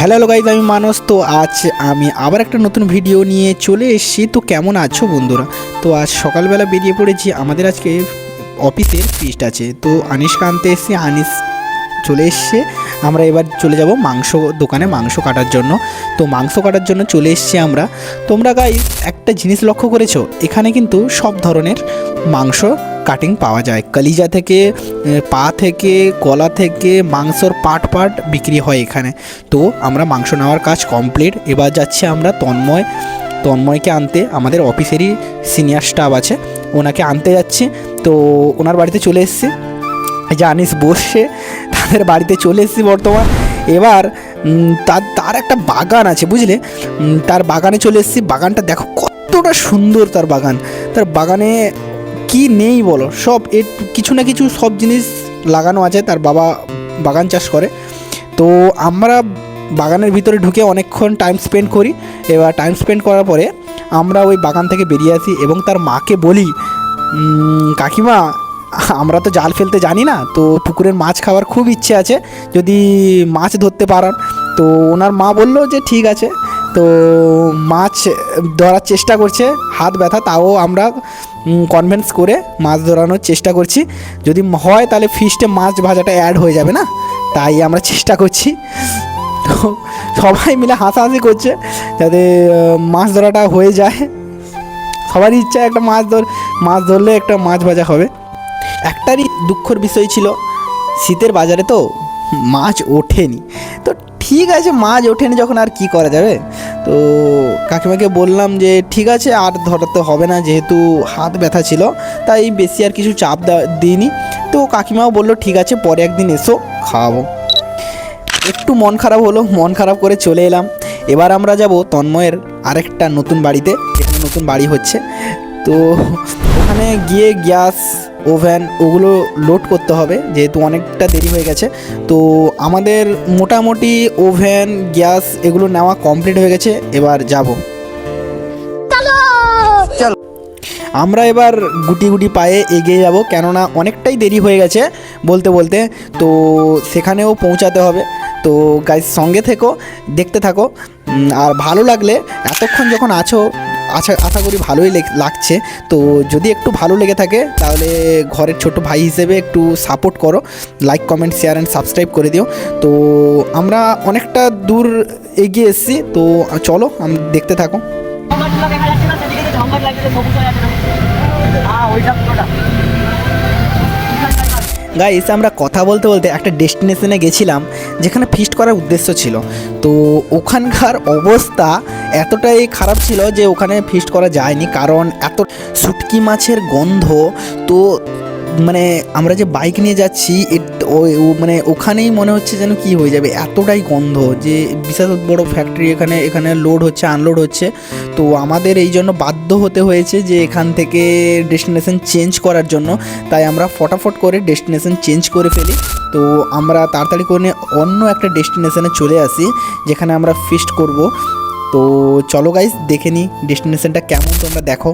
Hello guys আমি মানস। তো আজ আমি আবার একটা নতুন ভিডিও নিয়ে চলে এসেছি। তো কেমন আছো বন্ধুরা? তো আজ সকালবেলা বেরিয়ে পড়েছি। আমাদের আজকে অফিসের ফিস্ট আছে। তো আনিসকে আনতে এসেছি। আনিস চলে এসছে। আমরা এবার চলে যাব মাংস দোকানে মাংস কাটার জন্য। তো মাংস কাটার জন্য চলে এসছি আমরা। তোমরা গাইজ একটা জিনিস লক্ষ্য করেছ? এখানে কিন্তু সব ধরনের মাংস কাটিং পাওয়া যায়। কলিজা থেকে পা থেকে, গলা থেকে, মাংসর পাট পাট বিক্রি হয় এখানে। তো আমরা মাংস নেওয়ার কাজ কমপ্লিট এবার যাচ্ছি আমরা তন্ময়। তন্ময়কে আনতে। আমাদের অফিসেরই সিনিয়র স্টাফ আছে। ওনাকে আনতে যাচ্ছি। তো ওনার বাড়িতে চলে এসেছি। আনিস বসছে তাদের বাড়িতে চলে এসেছি বর্তমান। এবার তার তার একটা বাগান আছে, বুঝলে? তার বাগানে চলে এসেছি। বাগানটা দেখো কতটা সুন্দর তার বাগান। তার বাগানে কি নেই বলো? সব এর কিছু না কিছু সব জিনিস লাগানো আছে, তার বাবা বাগান চাষ করে। তো আমরা বাগানের ভিতরে ঢুকে অনেকক্ষণ টাইম স্পেন্ড করি। এবার টাইম স্পেন্ড করার পরে আমরা ওই বাগান থেকে বেরিয়ে আসি এবং তার মাকে বলি কাকিমা আমরা তো জাল ফেলতে জানি না, তো পুকুরের মাছ খাওয়ার খুব ইচ্ছে আছে, যদি মাছ ধরতে পারান। তো ওনার মা বলল যে ঠিক আছে, তো মাছ ধরার চেষ্টা করছে, হাত ব্যথা, তাও আমরা কনভেন্স করে মাছ ধরানোর চেষ্টা করছি। যদি হয় তাহলে ফিস্টে মাছ ভাজাটা অ্যাড হয়ে যাবে না? তাই আমরা চেষ্টা করছি। তো সবাই মিলে হাসাহাসি করছে, যাতে মাছ ধরাটা হয়ে যায়। সবারই ইচ্ছা একটা মাছ ধর, মাছ ধরলে একটা মাছ ভাজা হবে। একটারই দুঃখর বিষয় ছিল, শীতের বাজারে তো মাছ ওঠেনি। তো ঠিক আছে, মাছ ওঠেনি যখন আর কি করা যাবে? তো কাকিমাকে বললাম যে, ঠিক আছে, আর ধরাতে হবে না, যেহেতু হাত ব্যথা ছিল, তাই বেশি আর কিছু চাপ দিইনি। তো কাকিমাও বলল, ঠিক আছে, পরে একদিন এসো, খাওয়াবো। একটু মন খারাপ হলো, মন খারাপ করে চলে এলাম। এবার আমরা যাব তন্ময়ের আরেকটা নতুন বাড়িতে, যেখানে নতুন বাড়ি হচ্ছে। তো ওখানে গিয়ে গ্যাস ওভেন ওগুলো লোড করতে হবে যেহেতু অনেকটা দেরি হয়ে গেছে। তো আমাদের মোটামুটি ওভেন গ্যাস এগুলো নেওয়া কমপ্লিট হয়ে গেছে এবার যাব। আমরা এবার গুটি গুটি পায়ে এগিয়ে যাব কেননা অনেকটাই দেরি হয়ে গেছে বলতে বলতে। তো সেখানেও পৌঁছাতে হবে। তো গাইজ সঙ্গে থেকো দেখতে থাকো। আর ভালো লাগলে এতক্ষণ যখন আছো আশা আশা করি ভালোই লেগ- লাগছে। তো যদি একটু ভালো লেগে থাকে, তাহলে ঘরের ছোট ভাই হিসেবে একটু সাপোর্ট করো। Like comment share and subscribe করে দিও। তো আমরা অনেকটা দূর এগিয়ে এসেছি। তো চলো দেখতে থাকো। গাইস আমরা কথা বলতে বলতে একটা ডেস্টিনেশনে গেছিলাম, যেখানে ফিস্ট করার উদ্দেশ্য ছিল। তো ওখানকার অবস্থা এতটাই খারাপ ছিল যে ওখানে ফিস্ট করা যায়নি, কারণ এত শুটকি মাছের গন্ধ, তো মানে আমরা যে বাইক নিয়ে যাচ্ছি মানে ওখানেই মনে হচ্ছে যেন কি হয়ে যাবে, এতটাই গন্ধ যে বিশাল বড় ফ্যাক্টরি এখানে এখানে লোড হচ্ছে আনলোড হচ্ছে। তো আমাদের এই জন্য বাধ্য হতে হয়েছে যে এখান থেকে ডেস্টিনেশন চেঞ্জ করার জন্য। তাই আমরা ফটাফট করে ডেস্টিনেশন চেঞ্জ করে ফেলি। তো আমরা তাড়াতাড়ি করে অন্য একটা ডেস্টিনেশনে চলে আসি, যেখানে আমরা ফিস্ট করব। তো চলো গাইজ দেখে নিই ডেস্টিনেশনটা কেমন, তোমরা দেখো।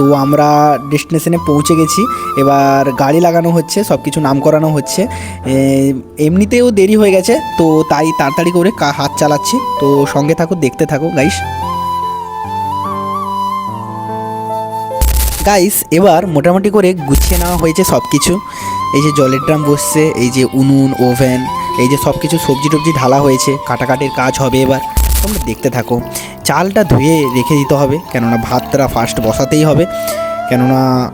তো আমরা ডেস্টিনেশনে পৌঁছে গেছি। এবার গাড়ি লাগানো হচ্ছে সব কিছু নাম করানো হচ্ছে এমনিতেও দেরি হয়ে গেছে, তো তাই তাড়াতাড়ি করে হাত চালাচ্ছি। তো সঙ্গে থাকো, দেখতে থাকো গাইস গাইস এবার মোটামুটি করে গুছিয়ে নেওয়া হয়েছে সব কিছু এই যে জলের ড্রাম বসছে, এই যে উনুন, ওভেন, এই যে সব কিছু সবজি টবজি ঢালা হয়েছে। কাটাকাটির কাজ হবে এবার। তোমরা দেখতে থাকো। চালটা ধুয়ে রেখে দিতে হবে। কেননা ভাতটা ফার্স্ট বসাতেই হবে। কেননা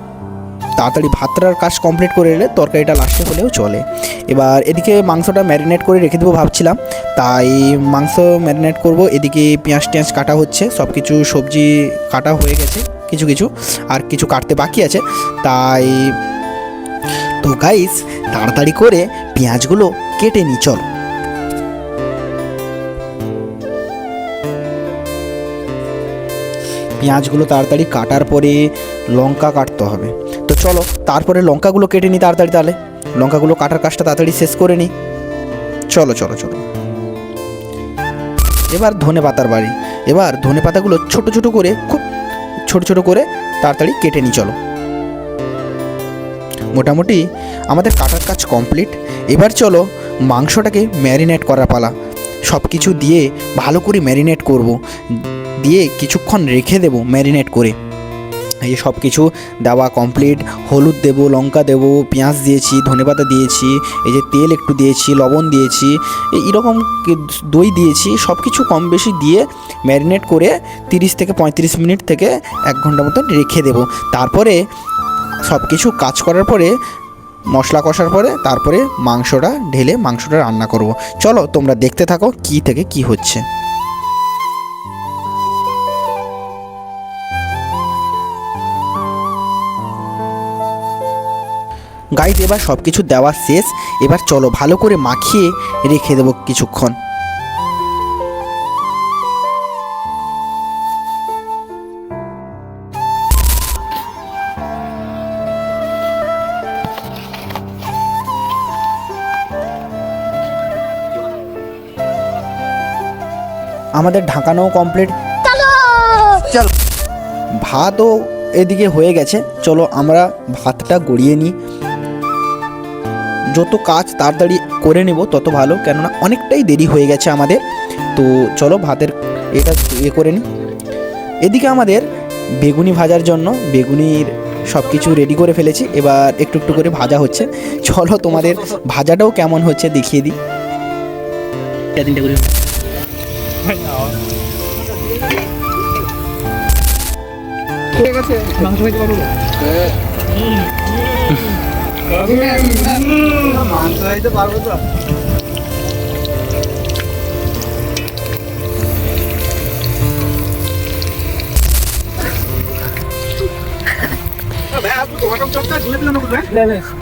তাড়াতাড়ি ভাতটার কাজ কমপ্লিট করে এলে তরকারিটা লাস্টে হলেও চলে। এবার এদিকে মাংসটা ম্যারিনেট করে রেখে দেবো ভাবছিলাম। তাই মাংস ম্যারিনেট করব। এদিকে পেঁয়াজ টেঁয়াজ কাটা হচ্ছে। সব কিছু সবজি কাটা হয়ে গেছে। কিছু কিছু। আর কিছু কাটতে বাকি আছে। তাই তো গাইস তাড়াতাড়ি করে পেঁয়াজগুলো কেটে নি চল। পেঁয়াজগুলো তাড়াতাড়ি কাটার পরে লঙ্কা কাটতে হবে। তো চলো, তারপরে লঙ্কাগুলো কেটে নিই তাড়াতাড়ি তাহলে। লঙ্কাগুলো কাটার কাজটা তাড়াতাড়ি শেষ করে নিই। চলো চলো চলো। এবার ধনে পাতার বাড়ি। এবার ধনে পাতাগুলো ছোট ছোট করে, খুব ছোট ছোট করে তাড়াতাড়ি কেটে নিই, চলো। মোটামুটি আমাদের কাটার কাজ কমপ্লিট। এবার চলো মাংসটাকে ম্যারিনেট করার পালা। সব কিছু দিয়ে ভালো করে ম্যারিনেট করব। দিয়ে কিছুক্ষণ রেখে দেবো ম্যারিনেট করে। এই যে সব কিছু দেওয়া কমপ্লিট হলুদ দেবো, লঙ্কা দেবো, পেঁয়াজ দিয়েছি, ধনেপাতা দিয়েছি, এই যে তেল একটু দিয়েছি, লবণ দিয়েছি, এই এরকম দই দিয়েছি, সব কিছু কম বেশি দিয়ে ম্যারিনেট করে তিরিশ থেকে পঁয়ত্রিশ মিনিট থেকে এক ঘণ্টা মতন রেখে দেবো। তারপরে সব কিছু কাজ করার পরে, মশলা কষার পরে, তারপরে মাংসটা ঢেলে মাংসটা রান্না করব। চলো তোমরা দেখতে থাকো কি থেকে কি হচ্ছে। গাইজ এবার সব কিছু দেওয়া শেষ। এবার চলো ভালো করে মাখিয়ে রেখে দেবো কিছুক্ষণ। আমাদের ঢাকানোও কমপ্লিট চল। ভাতও এদিকে হয়ে গেছে। চলো আমরা ভাতটা গড়িয়ে নিই। যত কাজ তাড়াতাড়ি করে নেব তত ভালো। কেননা অনেকটাই দেরি হয়ে গেছে আমাদের। তো চলো ভাতের এটা ইয়ে করে নিই এদিকে আমাদের বেগুনি ভাজার জন্য বেগুনির সব কিছু রেডি করে ফেলেছি। এবার একটু একটু করে ভাজা হচ্ছে। চলো তোমাদের ভাজাটাও কেমন হচ্ছে দেখিয়ে দিই। তিনটে করে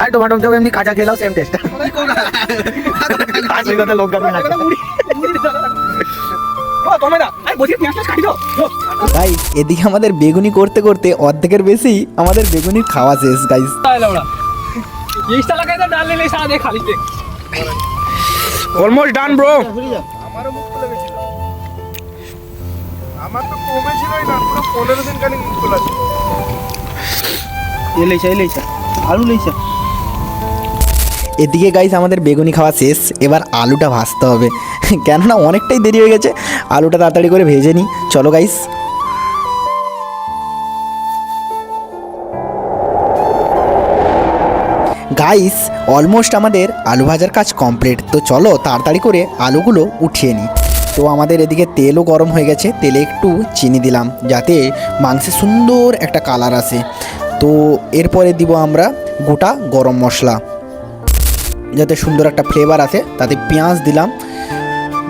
আর টমেটো চপ এমনি কাঁচা খেলাও সেম টেস্ট তাই এদিকে আমাদের বেগুনি করতে করতে অর্ধেকের বেশি আমাদের বেগুনির খাওয়া শেষ গাইস অলমোস্ট ডান ব্রো আমারও মুখ খুলে গেছিল। আমার তো কমে ছিলই না পুরো পনেরো দিন খানি মুখ খোলা ছিল। এদিকে গাইস আমাদের বেগুনি খাওয়া শেষ। এবার আলুটা ভাজতে হবে। কেননা অনেকটাই দেরি হয়ে গেছে। আলুটা তাড়াতাড়ি করে ভেজে নিই। চলো গাইস গাইস অলমোস্ট আমাদের আলু ভাজার কাজ কমপ্লিট তো চলো তাড়াতাড়ি করে আলুগুলো উঠিয়ে নিই। তো আমাদের এদিকে তেলও গরম হয়ে গেছে, তেলে একটু চিনি দিলাম, যাতে মাংসে সুন্দর একটা কালার আসে। তো এরপরে দিব আমরা গোটা গরম মশলা। যাতে সুন্দর একটা ফ্লেভার আসে, তাতে পেঁয়াজ দিলাম।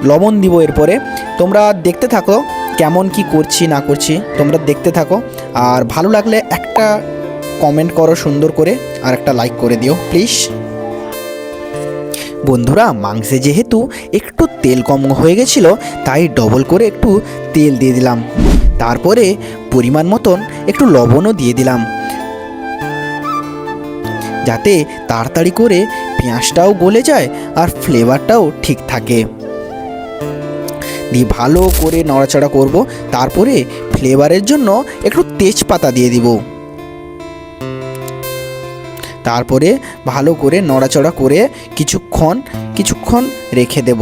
লবণ দিব এরপরে। তোমরা দেখতে থাকো কেমন কি করছি, না করছি, তোমরা দেখতে থাকো। আর ভালো লাগলে একটা কমেন্ট করো সুন্দর করে, আর একটা লাইক করে দিও প্লিজ বন্ধুরা, মাংসে যেহেতু একটু তেল কম হয়ে গেছিল, তাই ডবল করে একটু তেল দিয়ে দিলাম। তারপরে পরিমাণ মতন একটু লবণও দিয়ে দিলাম। যাতে তাড়াতাড়ি করে পেঁয়াজটাও গলে যায় আর ফ্লেভারটাও ঠিক থাকে। দিয়ে ভালো করে নড়াচড়া করব, তারপরে ফ্লেভারের জন্য একটু তেজপাতা দিয়ে দিব। তারপরে ভালো করে নড়াচড়া করে কিছুক্ষণ কিছুক্ষণ রেখে দেব।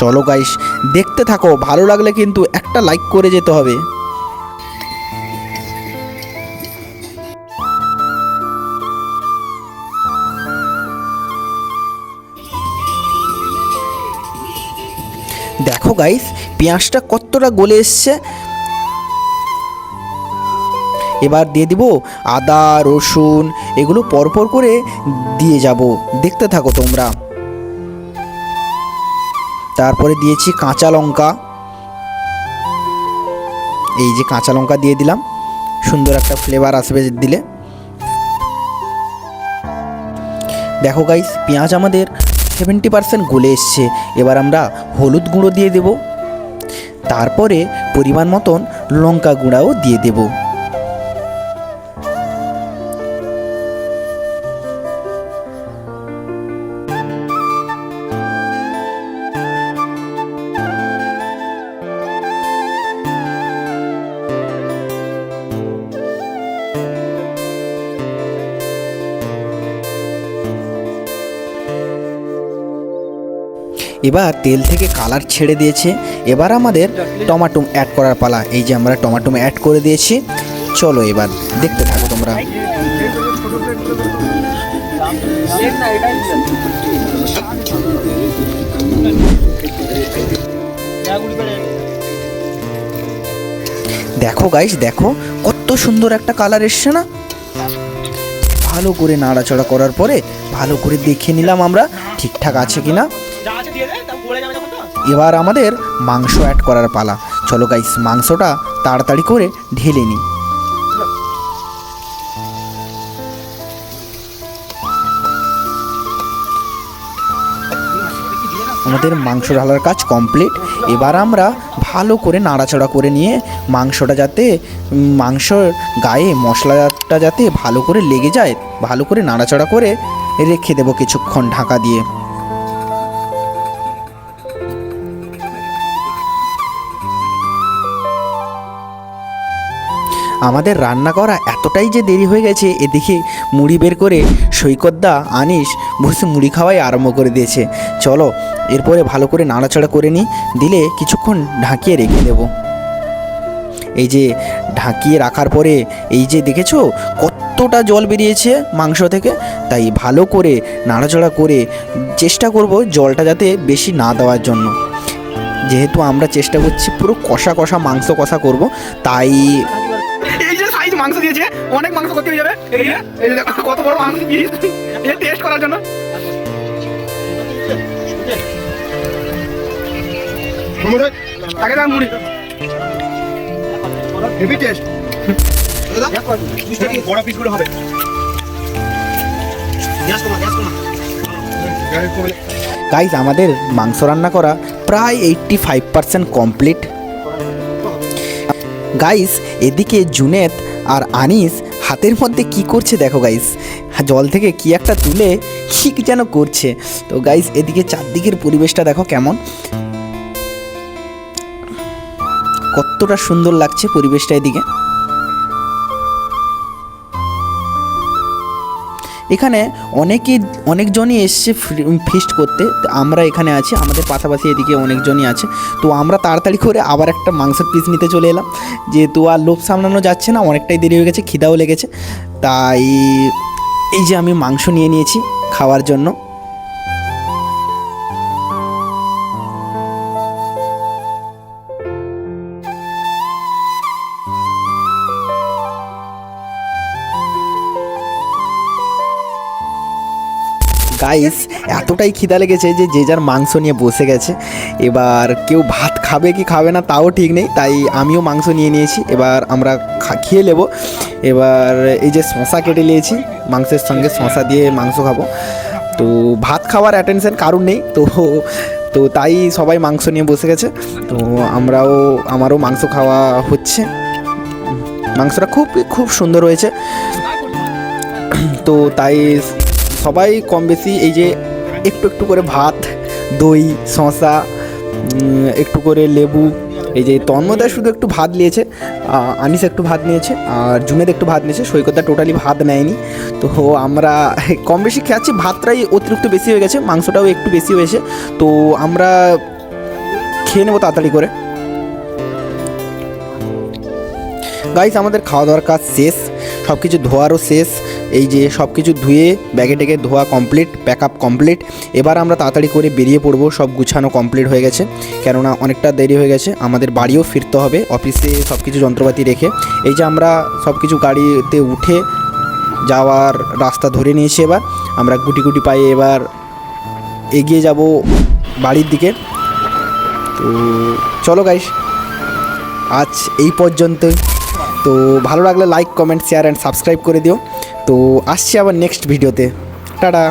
চলো গাইস দেখতে থাকো, ভালো লাগলে কিন্তু একটা লাইক করে যেতে হবে। দেখো গাইস পেঁয়াজটা কতটা গলে এসছে এবার দিয়ে দিব আদা, রসুন, এগুলো পরপর করে দিয়ে যাব। দেখতে থাকো তোমরা। তারপরে দিয়েছি কাঁচা লঙ্কা। এই যে কাঁচা লঙ্কা দিয়ে দিলাম। সুন্দর একটা ফ্লেভার আসবে দিলে। দেখো গাইস পেঁয়াজ আমাদের সেভেন্টি পার্সেন্ট গলে এসছে। এবার আমরা হলুদ গুঁড়ো দিয়ে দেব। তারপরে পরিমাণ মতন লঙ্কা গুঁড়াও দিয়ে দেবো। এবার তেল থেকে কালার ছেড়ে দিয়েছে। এবার আমাদের টমাটো অ্যাড করার পালা। এই যে আমরা টমাটো অ্যাড করে দিয়েছি। চলো এবার দেখতে থাকো তোমরা। দেখো গাইস দেখো কত সুন্দর একটা কালার এসছে না? ভালো করে নাড়াচাড়া করার পরে ভালো করে দেখে নিলাম আমরা ঠিকঠাক আছে কিনা। যা এবার আমাদের মাংস অ্যাড করার পালা। চলো গাইস মাংসটা তাড়াতাড়ি করে ঢেলে নিই। আমাদের মাংস ঢালার কাজ কমপ্লিট এবার আমরা ভালো করে নাড়াচাড়া করে নিয়ে মাংসটা যাতে মাংসর গায়ে মশলাটা যাতে ভালো করে লেগে যায়, ভালো করে নাড়াচাড়া করে রেখে দেবো কিছুক্ষণ ঢাকা দিয়ে। আমাদের রান্না করা এতটাই যে দেরি হয়ে গেছে এদিকে মুড়ি বের করে সৈকতদা আনিস বসে মুড়ি খাওয়াই আরম্ভ করে দিয়েছে। চলো, এরপরে ভালো করে নাড়াচাড়া করে নিই, দিলে কিছুক্ষণ ঢাকিয়ে রেখে দেব। এই যে ঢাকিয়ে রাখার পরে, এই যে দেখেছ কতটা জল বেরিয়েছে মাংস থেকে? তাই ভালো করে নাড়াচাড়া করে চেষ্টা করব জলটা যাতে বেশি না দেওয়ার জন্য। যেহেতু আমরা চেষ্টা করছি পুরো কষা কষা মাংস কষা করব, তাই মাংস দিয়েছে অনেক মাংস করতে হয়ে যাবে। কত বড় মাংস পিস এই টেস্ট করার জন্য। আগে দাম মুড়ি। হেভি টেস্ট বড় পিসগুলো হবে? গাইজ আমাদের মাংস রান্না করা প্রায় eighty five percent complete guys এদিকে জুনেদ আর আনিস হাতের মধ্যে কি করছে দেখো গাইস জল থেকে কি একটা তুলে ঠিক যেন করছে। তো গাইস এদিকে চারদিকের পরিবেশটা দেখো কেমন। কতটা সুন্দর লাগছে পরিবেশটা এদিকে। এখানে অনেকেই অনেকজনই এসছে ফিস্ট করতে। তো আমরা এখানে আছি, আমাদের পাশাপাশি এদিকে অনেকজনই আছে। তো আমরা তাড়াতাড়ি করে আবার একটা মাংসের পিস নিতে চলে এলাম। যেহেতু আর লোভ সামলানো যাচ্ছে না, অনেকটাই দেরি হয়ে গেছে, খিদাও লেগেছে। তাই এই যে আমি মাংস নিয়ে নিয়েছি খাওয়ার জন্য। গাইস এতটাই খিদা লেগেছে যে যে যার মাংস নিয়ে বসে গেছে। এবার কেউ ভাত খাবে কি খাবে না তাও ঠিক নেই, তাই আমিও মাংস নিয়ে নিয়েছি। এবার আমরা খেয়ে নেব। এবার এই যে শশা কেটে নিয়েছি, মাংসের সঙ্গে শশা দিয়ে মাংস খাব। তো ভাত খাওয়ার অ্যাটেনশন কারণ নেই, তো তো তাই সবাই মাংস নিয়ে বসে গেছে। তো আমরাও, আমারও মাংস খাওয়া হচ্ছে। মাংসটা খুব খুব সুন্দর হয়েছে। তো তাই সবাই কম বেশি এই যে একটু একটু করে ভাত, দই, শসা একটু করে লেবু, এই যে তন্ময়দা শুধু একটু ভাত নিয়েছে আনিস একটু ভাত নিয়েছে, আর জুমেদ একটু ভাত নিয়েছে, সৈকতদা টোটালি ভাত নেয়নি। তো আমরা কম বেশি খাচ্ছি ভাতটাই অতিরিক্ত বেশি হয়ে গেছে, মাংসটাও একটু বেশি হয়েছে। তো আমরা খেয়ে নেব তাড়াতাড়ি করে। গাইস আমাদের খাওয়া দাওয়ার কাজ শেষ সব কিছু ধোয়ারও শেষ। এই যে সব কিছু ধুয়ে, ব্যাগে টেগে ধোয়া কমপ্লিট প্যাক আপ কমপ্লিট এবার আমরা তাড়াতাড়ি করে বেরিয়ে পড়ব, সব গুছানো কমপ্লিট হয়ে গেছে। কেননা অনেকটা দেরি হয়ে গেছে, আমাদের বাড়িও ফিরতে হবে অফিসে সব কিছু যন্ত্রপাতি রেখে। এই যে আমরা সব কিছু গাড়িতে উঠে যাওয়ার রাস্তা ধরে নিয়েছি এবার, আমরা গুটি গুটি পায়ে এবার এগিয়ে যাব বাড়ির দিকে। তো চলো গাইস আজ এই পর্যন্তই। তো ভালো লাগলে like comment share and subscribe করে দিও। তো আসছি আবার নেক্সট ভিডিওতে টাটা